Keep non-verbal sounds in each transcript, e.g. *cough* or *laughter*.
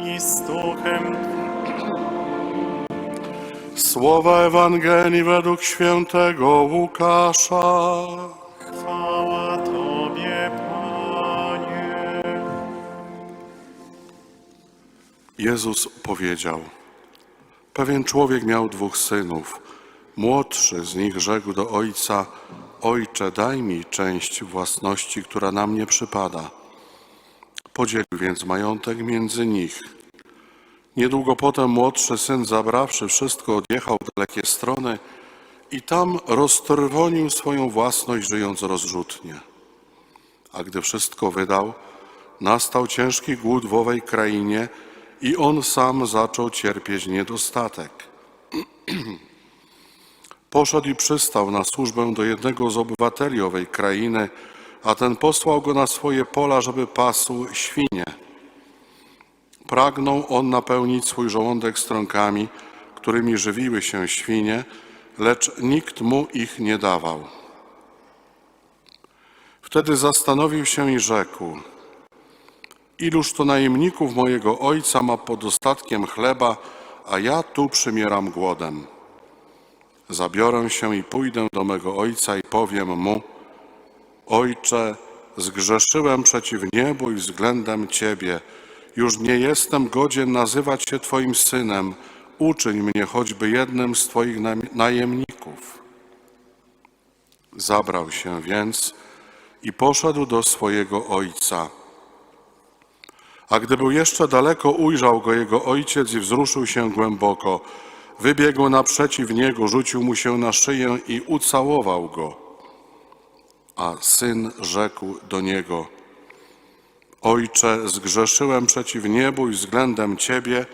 i z duchem Słowa Ewangelii według świętego Łukasza. chwała Tobie, Panie. Jezus powiedział: Pewien człowiek miał dwóch synów. Młodszy z nich rzekł do ojca: Ojcze, daj mi część własności, która na mnie przypada. Podzielił więc majątek między nich. Niedługo potem młodszy syn, zabrawszy wszystko, odjechał w dalekie strony i tam roztrwonił swoją własność, żyjąc rozrzutnie. A gdy wszystko wydał, nastał ciężki głód w owej krainie i on sam zaczął cierpieć niedostatek. *clears throat* Poszedł i przystał na służbę do jednego z obywateli owej krainy, a ten posłał go na swoje pola, żeby pasł świnie. Pragnął on napełnić swój żołądek strąkami, którymi żywiły się świnie, lecz nikt mu ich nie dawał. Wtedy zastanowił się i rzekł: Iluż to najemników mojego ojca ma pod dostatkiem chleba, a ja tu przymieram głodem. Zabiorę się i pójdę do mego ojca i powiem mu: Ojcze, zgrzeszyłem przeciw niebu i względem Ciebie. Już nie jestem godzien nazywać się Twoim synem. Uczyń mnie choćby jednym z Twoich najemników. Zabrał się więc i poszedł do swojego ojca. A gdy był jeszcze daleko, ujrzał go jego ojciec i wzruszył się głęboko. Wybiegł naprzeciw niego, rzucił mu się na szyję i ucałował go. A syn rzekł do niego: Ojcze, zgrzeszyłem przeciw niebu i względem ciebie,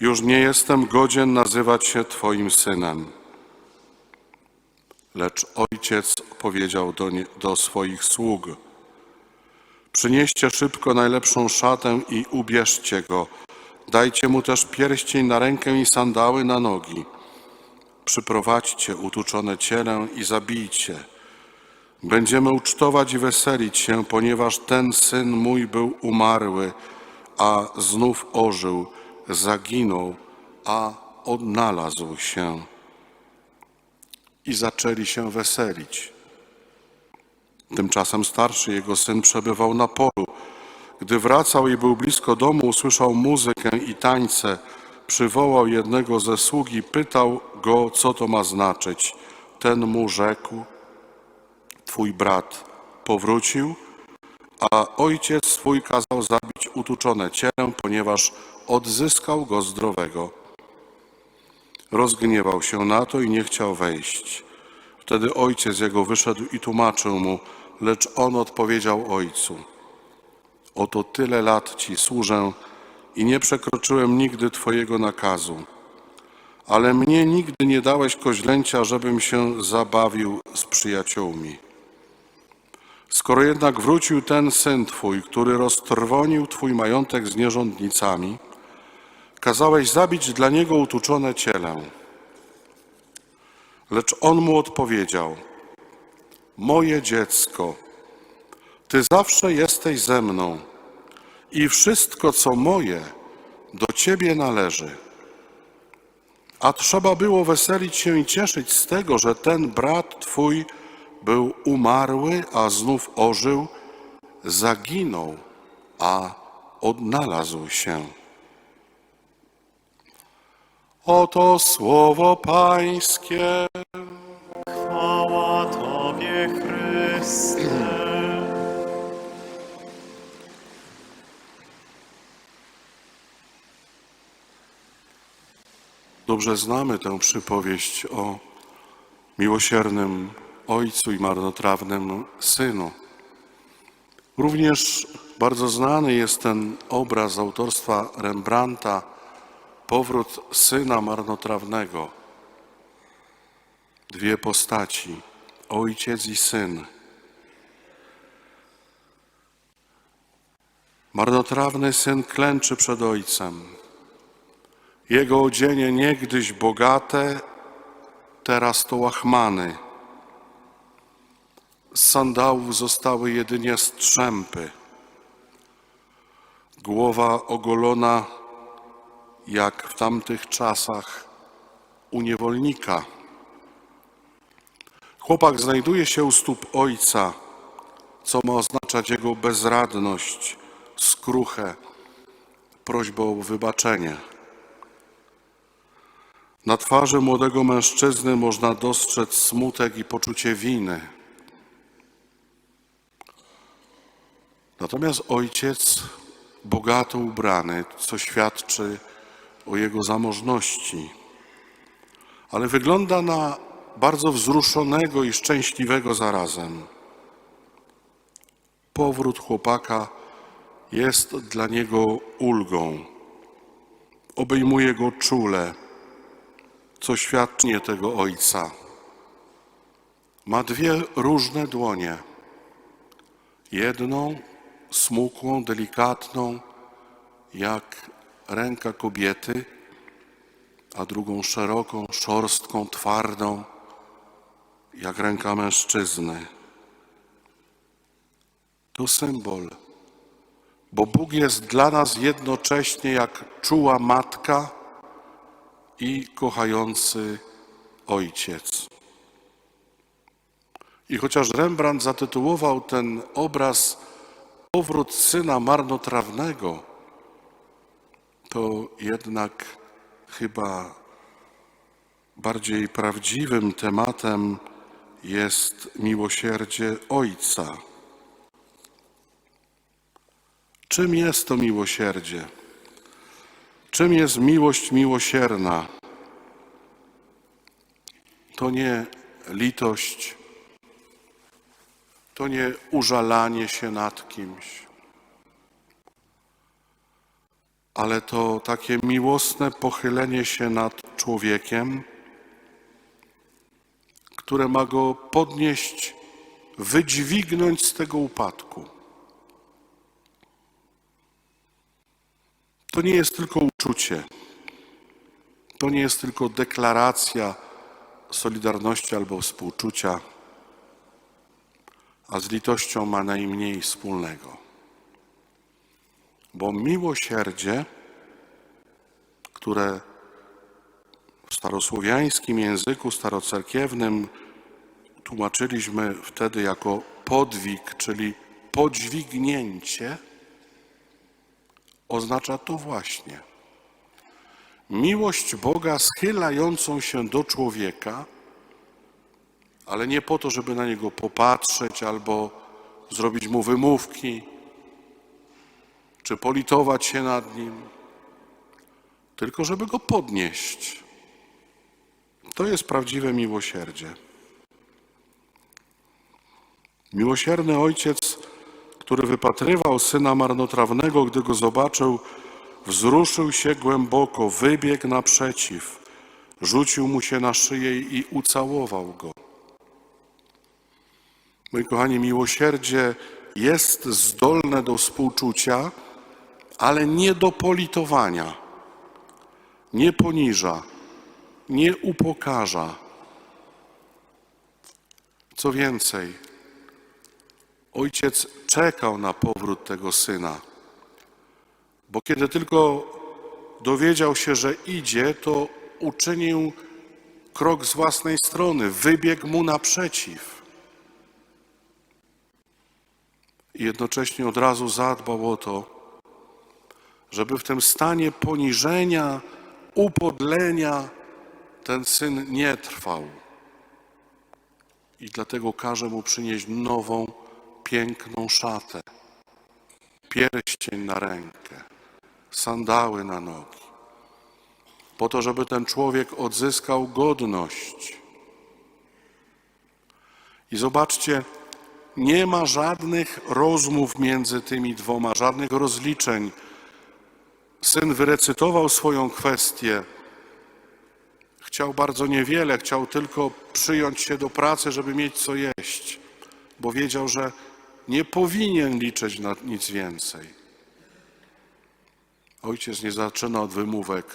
już nie jestem godzien nazywać się Twoim synem. Lecz ojciec powiedział do, nie, do swoich sług: Przynieście szybko najlepszą szatę i ubierzcie go. Dajcie mu też pierścień na rękę i sandały na nogi. Przyprowadźcie utuczone cielę i zabijcie. Będziemy ucztować i weselić się, ponieważ ten syn mój był umarły, a znów ożył, zaginął, a odnalazł się. I zaczęli się weselić. Tymczasem starszy jego syn przebywał na polu. Gdy wracał i był blisko domu, usłyszał muzykę i tańce. Przywołał jednego ze sług i pytał go, co to ma znaczyć. Ten mu rzekł: Twój brat powrócił, a ojciec swój kazał zabić utuczone cielę, ponieważ odzyskał go zdrowego. Rozgniewał się na to i nie chciał wejść. Wtedy ojciec jego wyszedł i tłumaczył mu, lecz on odpowiedział ojcu: Oto tyle lat ci służę i nie przekroczyłem nigdy twojego nakazu. Ale mnie nigdy nie dałeś koźlęcia, żebym się zabawił z przyjaciółmi. Skoro jednak wrócił ten syn twój, który roztrwonił twój majątek z nierządnicami, kazałeś zabić dla niego utuczone cielę. Lecz on mu odpowiedział: Moje dziecko, ty zawsze jesteś ze mną i wszystko, co moje, do ciebie należy. A trzeba było weselić się i cieszyć z tego, że ten brat twój był umarły, a znów ożył, zaginął, a odnalazł się. Oto słowo Pańskie. Chwała Tobie, Chryste. Dobrze znamy tę przypowieść o miłosiernym ojcu i marnotrawnym synu. Również bardzo znany jest ten obraz autorstwa Rembrandta, powrót syna marnotrawnego. Dwie postaci, ojciec i syn. Marnotrawny syn klęczy przed ojcem. Jego odzienie niegdyś bogate, teraz to łachmany. Z sandałów zostały jedynie strzępy. Głowa ogolona jak w tamtych czasach u niewolnika. Chłopak znajduje się u stóp ojca, co ma oznaczać jego bezradność, skruchę, prośbę o wybaczenie. Na twarzy młodego mężczyzny można dostrzec smutek i poczucie winy. Natomiast ojciec bogato ubrany, co świadczy o jego zamożności, ale wygląda na bardzo wzruszonego i szczęśliwego zarazem. Powrót chłopaka jest dla niego ulgą. Obejmuje go czule, co świadczy tego ojca. Ma dwie różne dłonie. Jedną smukłą, delikatną, jak ręka kobiety, a drugą szeroką, szorstką, twardą, jak ręka mężczyzny. To symbol, bo Bóg jest dla nas jednocześnie jak czuła matka i kochający ojciec. I chociaż Rembrandt zatytułował ten obraz Powrót syna marnotrawnego, to jednak chyba bardziej prawdziwym tematem jest miłosierdzie Ojca. Czym jest to miłosierdzie? Czym jest miłość miłosierna? To nie litość, to nie użalanie się nad kimś, ale to takie miłosne pochylenie się nad człowiekiem, które ma go podnieść, wydźwignąć z tego upadku. To nie jest tylko uczucie, to nie jest tylko deklaracja solidarności albo współczucia a z litością ma najmniej wspólnego. Bo miłosierdzie, które w starosłowiańskim języku starocerkiewnym tłumaczyliśmy wtedy jako podwig, czyli podźwignięcie, oznacza to właśnie miłość Boga schylającą się do człowieka, ale nie po to, żeby na niego popatrzeć albo zrobić mu wymówki, czy politować się nad nim, tylko żeby go podnieść. To jest prawdziwe miłosierdzie. Miłosierny ojciec, który wypatrywał syna marnotrawnego, gdy go zobaczył, wzruszył się głęboko, wybiegł naprzeciw, rzucił mu się na szyję i ucałował go. Moi kochani, miłosierdzie jest zdolne do współczucia, ale nie do politowania, nie poniża, nie upokarza. Co więcej, ojciec czekał na powrót tego syna, bo kiedy tylko dowiedział się, że idzie, to uczynił krok z własnej strony, wybiegł mu naprzeciw. I jednocześnie od razu zadbał o to, żeby w tym stanie poniżenia, upodlenia ten syn nie trwał. I dlatego każe mu przynieść nową, piękną szatę, pierścień na rękę, sandały na nogi, po to, żeby ten człowiek odzyskał godność. I zobaczcie, nie ma żadnych rozmów między tymi dwoma, żadnych rozliczeń. Syn wyrecytował swoją kwestię. Chciał bardzo niewiele, chciał tylko przyjąć się do pracy, żeby mieć co jeść, bo wiedział, że nie powinien liczyć na nic więcej. Ojciec nie zaczyna od wymówek.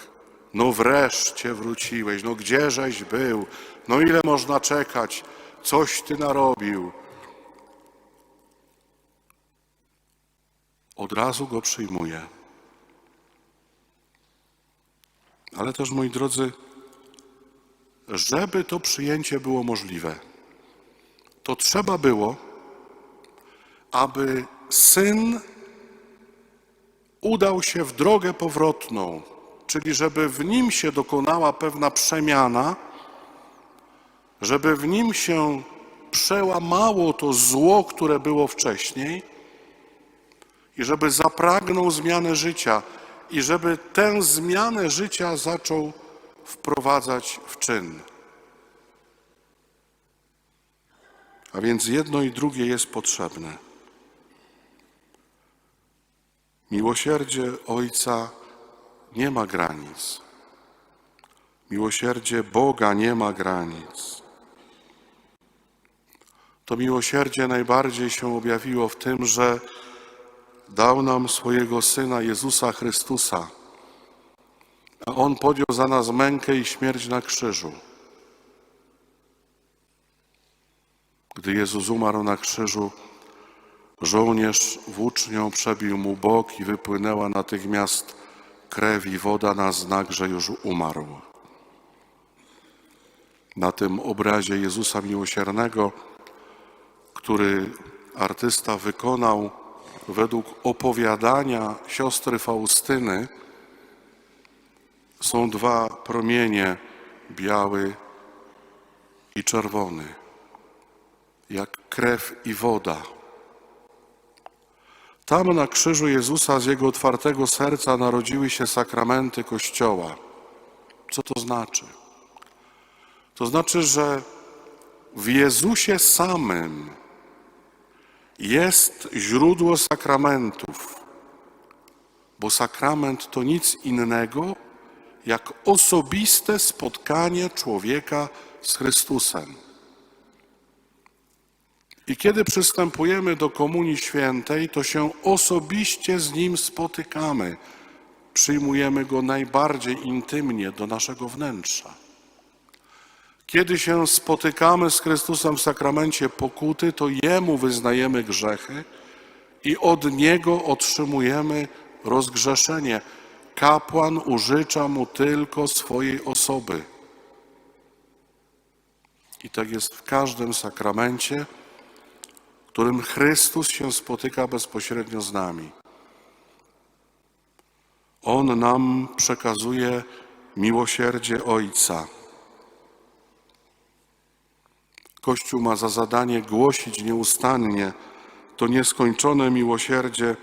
No wreszcie wróciłeś, no gdzieżeś był, no ile można czekać, coś ty narobił. Od razu go przyjmuje. Ale też, moi drodzy, żeby to przyjęcie było możliwe, to trzeba było, aby syn udał się w drogę powrotną, czyli żeby w nim się dokonała pewna przemiana, żeby w nim się przełamało to zło, które było wcześniej, i żeby zapragnął zmiany życia, i żeby tę zmianę życia zaczął wprowadzać w czyn. A więc jedno i drugie jest potrzebne. Miłosierdzie Ojca nie ma granic. Miłosierdzie Boga nie ma granic. To miłosierdzie najbardziej się objawiło w tym, że dał nam swojego Syna Jezusa Chrystusa, a On podjął za nas mękę i śmierć na krzyżu. Gdy Jezus umarł na krzyżu, żołnierz włócznią przebił mu bok i wypłynęła natychmiast krew i woda na znak, że już umarł. Na tym obrazie Jezusa Miłosiernego, który artysta wykonał według opowiadania siostry Faustyny, są dwa promienie, biały i czerwony, jak krew i woda. Tam na krzyżu Jezusa z jego otwartego serca narodziły się sakramenty Kościoła. Co to znaczy? To znaczy, że w Jezusie samym jest źródło sakramentów, bo sakrament to nic innego jak osobiste spotkanie człowieka z Chrystusem. I kiedy przystępujemy do Komunii Świętej, to się osobiście z Nim spotykamy. Przyjmujemy Go najbardziej intymnie do naszego wnętrza. Kiedy się spotykamy z Chrystusem w sakramencie pokuty, to Jemu wyznajemy grzechy i od Niego otrzymujemy rozgrzeszenie. Kapłan użycza Mu tylko swojej osoby. I tak jest w każdym sakramencie, którym Chrystus się spotyka bezpośrednio z nami. On nam przekazuje miłosierdzie Ojca. Kościół ma za zadanie głosić nieustannie to nieskończone miłosierdzie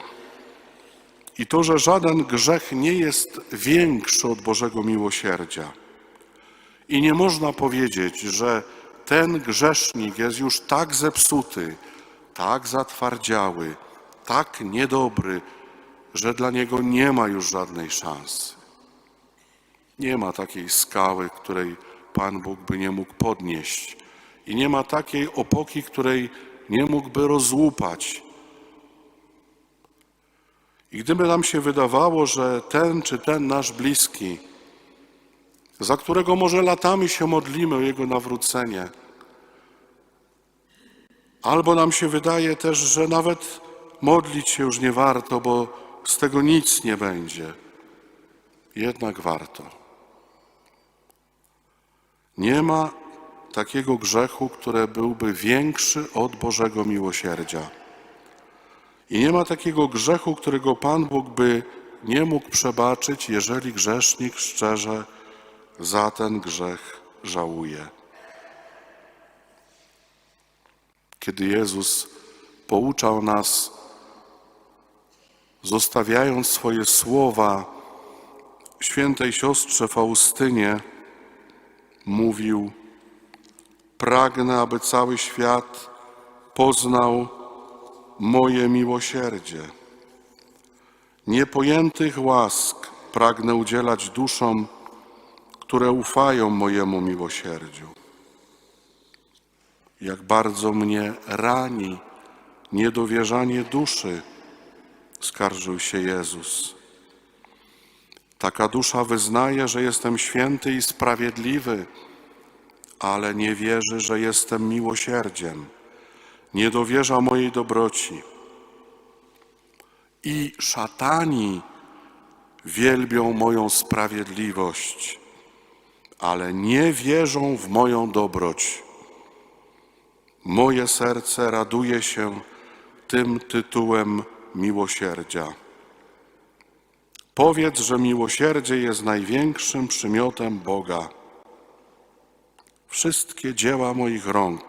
i to, że żaden grzech nie jest większy od Bożego miłosierdzia. I nie można powiedzieć, że ten grzesznik jest już tak zepsuty, tak zatwardziały, tak niedobry, że dla niego nie ma już żadnej szansy. Nie ma takiej skały, której Pan Bóg by nie mógł podnieść, i nie ma takiej opoki, której nie mógłby rozłupać. I gdyby nam się wydawało, że ten czy ten nasz bliski, za którego może latami się modlimy o jego nawrócenie, albo nam się wydaje też, że nawet modlić się już nie warto, bo z tego nic nie będzie, jednak warto. Nie ma takiego grzechu, który byłby większy od Bożego miłosierdzia. I nie ma takiego grzechu, którego Pan Bóg by nie mógł przebaczyć, jeżeli grzesznik szczerze za ten grzech żałuje. Kiedy Jezus pouczał nas, zostawiając swoje słowa świętej siostrze Faustynie, mówił: Pragnę, aby cały świat poznał moje miłosierdzie. Niepojętych łask pragnę udzielać duszom, które ufają mojemu miłosierdziu. Jak bardzo mnie rani niedowierzanie duszy, skarżył się Jezus. Taka dusza wyznaje, że jestem święty i sprawiedliwy, ale nie wierzy, że jestem miłosierdziem. Nie dowierza mojej dobroci. I szatani wielbią moją sprawiedliwość, ale nie wierzą w moją dobroć. Moje serce raduje się tym tytułem miłosierdzia. Powiedz, że miłosierdzie jest największym przymiotem Boga. Wszystkie dzieła moich rąk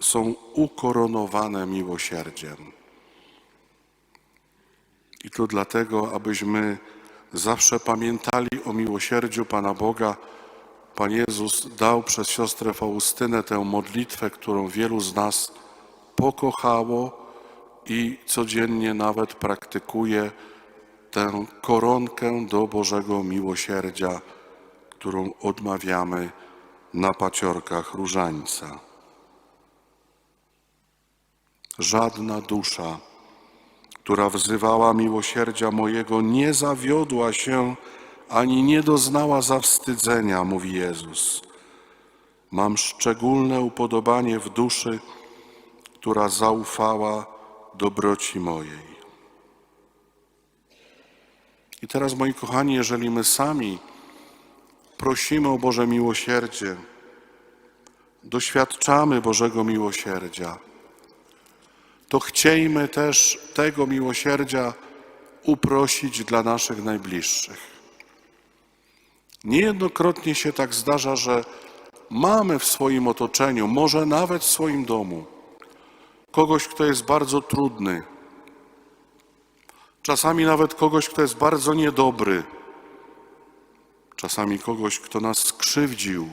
są ukoronowane miłosierdziem. I to dlatego, abyśmy zawsze pamiętali o miłosierdziu Pana Boga. Pan Jezus dał przez siostrę Faustynę tę modlitwę, którą wielu z nas pokochało i codziennie nawet praktykuje tę koronkę do Bożego miłosierdzia, którą odmawiamy na paciorkach różańca. Żadna dusza, która wzywała miłosierdzia mojego, nie zawiodła się ani nie doznała zawstydzenia, mówi Jezus. Mam szczególne upodobanie w duszy, która zaufała dobroci mojej. I teraz, moi kochani, jeżeli my sami prosimy o Boże miłosierdzie, doświadczamy Bożego miłosierdzia, to chciejmy też tego miłosierdzia uprosić dla naszych najbliższych. Niejednokrotnie się tak zdarza, że mamy w swoim otoczeniu, może nawet w swoim domu, kogoś, kto jest bardzo trudny, czasami nawet kogoś, kto jest bardzo niedobry, czasami kogoś, kto nas skrzywdził,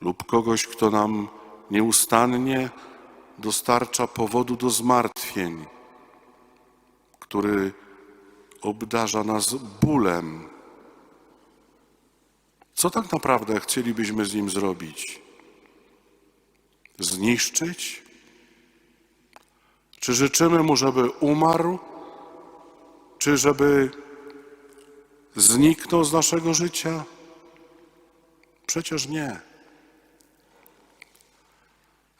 lub kogoś, kto nam nieustannie dostarcza powodu do zmartwień, który obdarza nas bólem. Co tak naprawdę chcielibyśmy z nim zrobić? Zniszczyć? Czy życzymy mu, żeby umarł? Czy żeby zniknął z naszego życia? Przecież nie.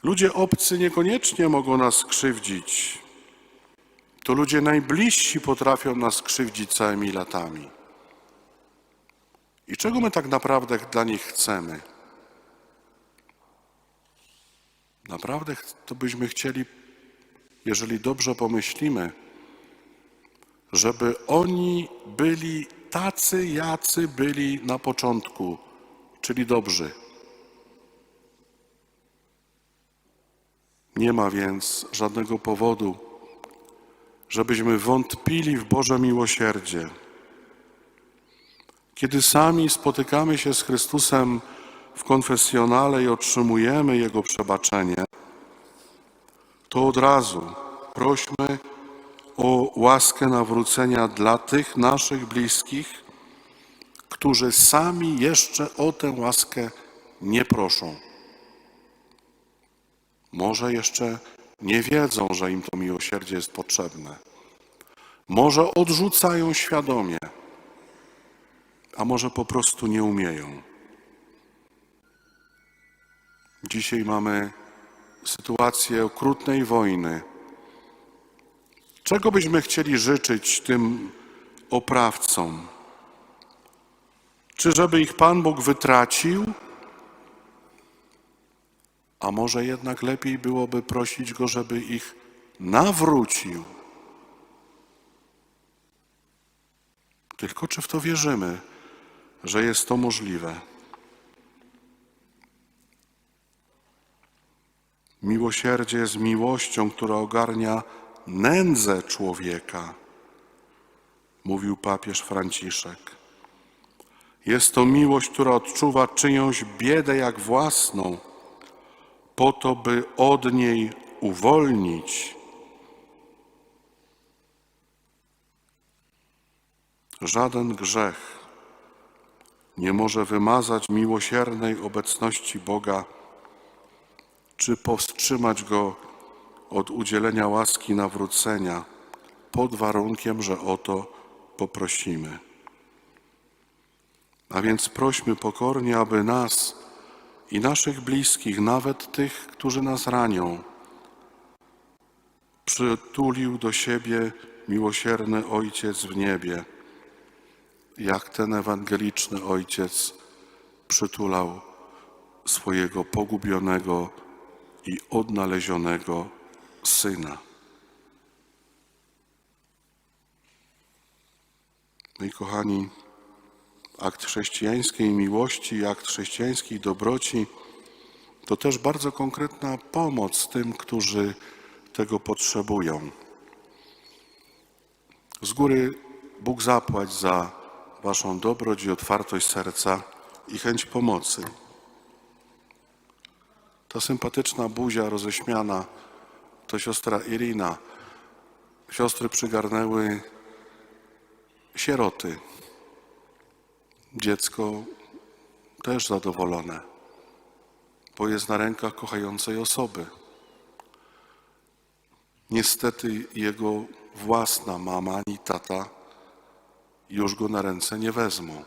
Ludzie obcy niekoniecznie mogą nas krzywdzić. To ludzie najbliżsi potrafią nas krzywdzić całymi latami. I czego my tak naprawdę dla nich chcemy? Naprawdę to byśmy chcieli, jeżeli dobrze pomyślimy, żeby oni byli tacy, jacy byli na początku, czyli dobrzy. Nie ma więc żadnego powodu, żebyśmy wątpili w Boże miłosierdzie. Kiedy sami spotykamy się z Chrystusem w konfesjonale i otrzymujemy Jego przebaczenie, to od razu prośmy o łaskę nawrócenia dla tych naszych bliskich, którzy sami jeszcze o tę łaskę nie proszą. Może jeszcze nie wiedzą, że im to miłosierdzie jest potrzebne. Może odrzucają świadomie, a może po prostu nie umieją. Dzisiaj mamy sytuację okrutnej wojny. Czego byśmy chcieli życzyć tym oprawcom? Czy żeby ich Pan Bóg wytracił? A może jednak lepiej byłoby prosić Go, żeby ich nawrócił? Tylko czy w to wierzymy, że jest to możliwe? Miłosierdzie jest miłością, która ogarnia nędzę człowieka, mówił papież Franciszek. Jest to miłość, która odczuwa czyjąś biedę jak własną, po to, by od niej uwolnić. Żaden grzech nie może wymazać miłosiernej obecności Boga, czy powstrzymać go od udzielenia łaski nawrócenia, pod warunkiem, że o to poprosimy. A więc prośmy pokornie, aby nas i naszych bliskich, nawet tych, którzy nas ranią, przytulił do siebie miłosierny Ojciec w niebie, jak ten ewangeliczny Ojciec przytulał swojego pogubionego i odnalezionego Syna. Moi kochani, akt chrześcijańskiej miłości, akt chrześcijańskiej dobroci to też bardzo konkretna pomoc tym, którzy tego potrzebują. Z góry Bóg zapłać za Waszą dobroć i otwartość serca i chęć pomocy. Ta sympatyczna buzia roześmiana to siostra Irina. Siostry przygarnęły sieroty. Dziecko też zadowolone, bo jest na rękach kochającej osoby. Niestety jego własna mama ani tata już go na ręce nie wezmą.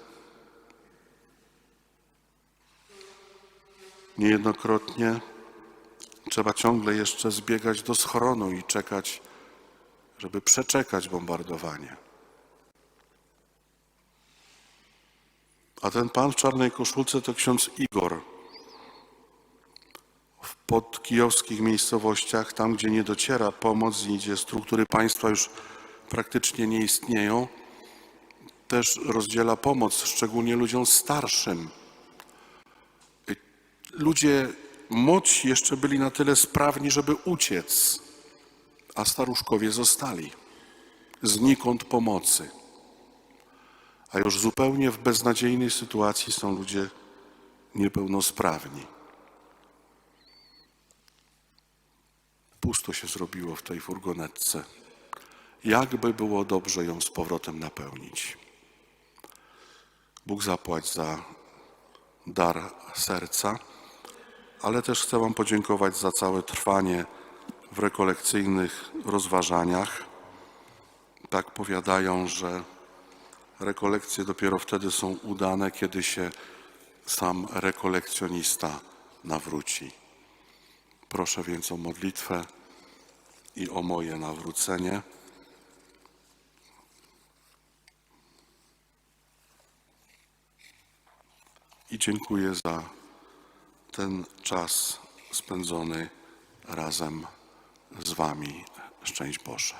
Niejednokrotnie trzeba ciągle jeszcze zbiegać do schronu i czekać, żeby przeczekać bombardowanie. A ten pan w czarnej koszulce to ksiądz Igor. W podkijowskich miejscowościach, tam gdzie nie dociera pomoc i gdzie struktury państwa już praktycznie nie istnieją, też rozdziela pomoc, szczególnie ludziom starszym. Ludzie młodsi jeszcze byli na tyle sprawni, żeby uciec, a staruszkowie zostali. Znikąd pomocy. A już zupełnie w beznadziejnej sytuacji są ludzie niepełnosprawni. Pusto się zrobiło w tej furgonetce. Jakby było dobrze ją z powrotem napełnić. Bóg zapłać za dar serca, ale też chcę Wam podziękować za całe trwanie w rekolekcyjnych rozważaniach. Tak powiadają, że rekolekcje dopiero wtedy są udane, kiedy się sam rekolekcjonista nawróci. Proszę więc o modlitwę i o moje nawrócenie. I dziękuję za ten czas spędzony razem z Wami. Szczęść Boże.